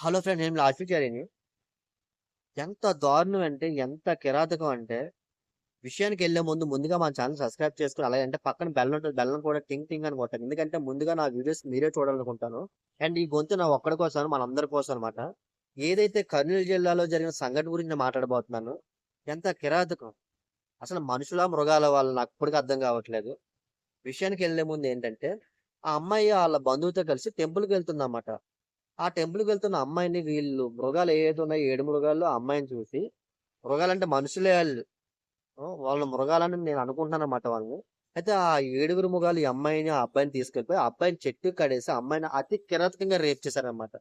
Hello friend నేను లాస్ట్‌చారిని. ఎంత దారుణం అంటే, ఎంత కిరాతకం అంటే, విషయానికి వెళ్ళే ముందు ముందుగా మా ఛానల్ సబ్స్క్రైబ్ చేసుకుని అలాగే అంటే పక్కన బెల్ ఉంటుంది బెల్లం కూడా టింగ్ టింగ్ అని కొట్టాను ఎందుకంటే ముందుగా నా వీడియోస్ మీరే చూడాలనుకుంటాను. అండ్ ఈ గొంతు నా ఒక్కడి కోసం మనందరి కోసం అనమాట. ఏదైతే కర్నూలు జిల్లాలో జరిగిన సంఘటన గురించి నేను ఎంత కిరాతకం. అసలు మనుషుల మృగాల వాళ్ళు నాకు ఇప్పటికీ అర్థం కావట్లేదు. విషయానికి వెళ్ళే ముందు ఏంటంటే, ఆ అమ్మాయి వాళ్ళ బంధువుతో కలిసి టెంపుల్కి వెళ్తుందన్నమాట ఆ టెంపుల్కి వెళ్తున్న అమ్మాయిని వీళ్ళు మృగాలు ఏవైతే ఉన్నాయో, 7 మృగాల్లో ఆ అమ్మాయిని చూసి, మృగాలంటే మనుషులే వాళ్ళు వాళ్ళ వాళ్ళు మృగాలని నేను అనుకుంటున్నానన్నమాట వాళ్ళని. అయితే ఆ ఏడుగురు మృగాలు ఈ అమ్మాయిని, ఆ అబ్బాయిని తీసుకెళ్ళిపోయి, ఆ అబ్బాయిని చెట్టు కడేసి, అమ్మాయిని అతి కిరాతకంగా రేప్ చేశారనమాట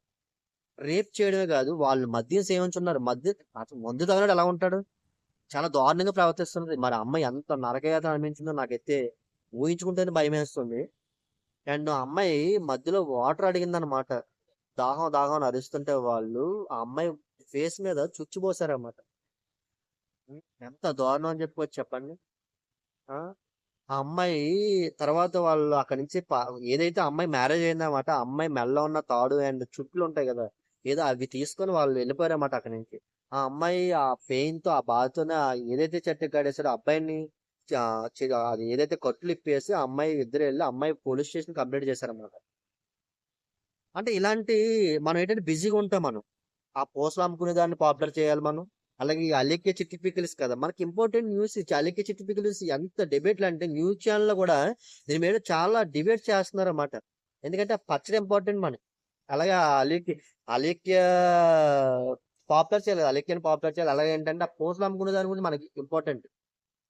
రేప్ చేయడమే కాదు, వాళ్ళు మద్యం సేవించున్నారు. మద్యం అసలు మందు తాగినోడు ఎలా ఉంటాడు? చాలా దారుణంగా ప్రవర్తిస్తున్నది. మరి అమ్మాయి ఎంత నరకయాత అనిపించిందో నాకైతే ఊహించుకుంటేనే భయమేస్తుంది. అండ్ ఆ అమ్మాయి మధ్యలో వాటర్ అడిగిందనమాట దాహం, దాహం అని అరుస్తుంటే వాళ్ళు ఆ అమ్మాయి ఫేస్ మీద చుచ్చిపోసారన్నమాట ఎంత దారుణం అని చెప్పుకోవచ్చు చెప్పండి. ఆ! ఆ అమ్మాయి తర్వాత వాళ్ళు అక్కడి నుంచి ఏదైతే అమ్మాయి మ్యారేజ్ అయిందన్నమాట. అమ్మాయి మెల్ల ఉన్న తాడు అండ్ చుట్లు ఉంటాయి కదా! ఏదో అవి తీసుకొని వాళ్ళు వెళ్ళిపోయారన్నమాట అక్కడి నుంచి. ఆ అమ్మాయి ఆ పెయిన్‌తో, ఆ బాధతోనే ఏదైతే చెట్టు కడేసాడో అబ్బాయిని అది ఏదైతే కట్లు ఇప్పేసి ఆ అమ్మాయి ఇద్దరు వెళ్ళి అమ్మాయి పోలీస్ స్టేషన్ కంప్లీట్ చేశారన్నమాట. అంటే ఇలాంటి మనం ఏంటంటే బిజీగా ఉంటాం మనం. ఆ పూసలు అమ్ముకునే దాన్ని పాపులర్ చేయాలి మనం. అలాగే ఈ అలేఖ్య చిట్టి పికిల్స్ కదా! మనకి ఇంపార్టెంట్ న్యూస్ ఈ అలేఖ్య చిట్టి పికిల్స్ ఎంత డిబేట్‌లు అంటే న్యూస్ ఛానల్లో కూడా దీని మీద చాలా డిబేట్ చేస్తున్నారన్నమాట. ఎందుకంటే ఆ పచ్చడి ఇంపార్టెంట్ మనకి. అలాగే అలికి అలిక్య పాపులర్ చేయాలి. అలేఖ్యని పాపులర్ చేయాలి. అలాగే ఏంటంటే ఆ పూసలు అమ్ముకునే దాని గురించి మనకి ఇంపార్టెంట్.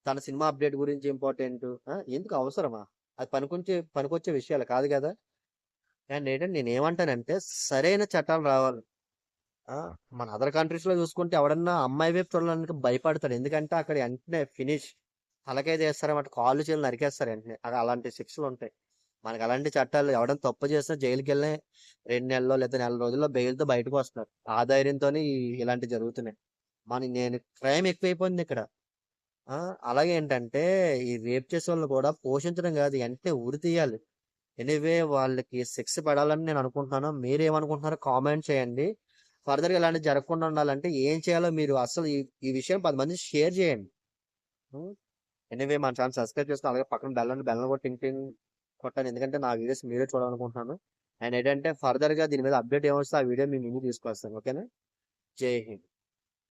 తన సినిమా అప్డేట్ గురించి ఇంపార్టెంట్. ఎందుకు అవసరమా? అది పనికొంచే పనికొచ్చే విషయాలు కాదు కదా! అండ్ ఏంటంటే నేనేమంటానంటే సరైన చట్టాలు రావాలి. మన అదర్ కంట్రీస్‌లో చూసుకుంటే ఎవడన్నా అమ్మాయి వైపు చూడడానికి భయపడతాడు. ఎందుకంటే అక్కడ వెంటనే ఫినిష్ తలకాయ తీస్తారన్నమాట. కాళ్ళు, చేతులు నరికేస్తారు వెంటనే. అలా అలాంటి శిక్షలుంటాయి. మనకు అలాంటి చట్టాలు ఎవడైనా తప్పు చేసినా జైలుకెళ్ళి 2 నెలల్లో లేదా నెల రోజుల్లో బెయిల్‌తో బయటకు వస్తున్నారు ఆ ధైర్యంతోనే ఇలాంటివి జరుగుతున్నాయి. మన నేను క్రైమ్ ఎక్కువైపోయింది ఇక్కడ. అలాగే ఏంటంటే ఈ రేప్ చేసేవాళ్ళని కూడా పోషించడం కాదు వెంటనే ఉరి తీయాలి. ఎనీవే వాళ్ళకి శిక్ష పడాలని నేను అనుకుంటున్నాను. మీరేమనుకుంటున్నారో కామెంట్ చేయండి. ఫర్దర్‌గా ఇలాంటివి జరగకుండా ఉండాలంటే ఏం చేయాలో మీరు అసలు ఈ విషయం పది మంది షేర్ చేయండి. Hmm? ఎనీవే మన ఛానల్ సబ్స్క్రైబ్ చేసుకుని అలాగే పక్కన బెల్ బెల్లం కూడా టింగ్ టింగ్ ఎందుకంటే నా వీడియోస్ మీరే చూడాలనుకుంటున్నాను. అండ్ ఏంటంటే ఫర్దర్‌గా దీని మీద అప్డేట్ ఏమొస్తే ఆ వీడియో మీ ముందుకు తీసుకొస్తాను. ఓకేనా? జై హింద్.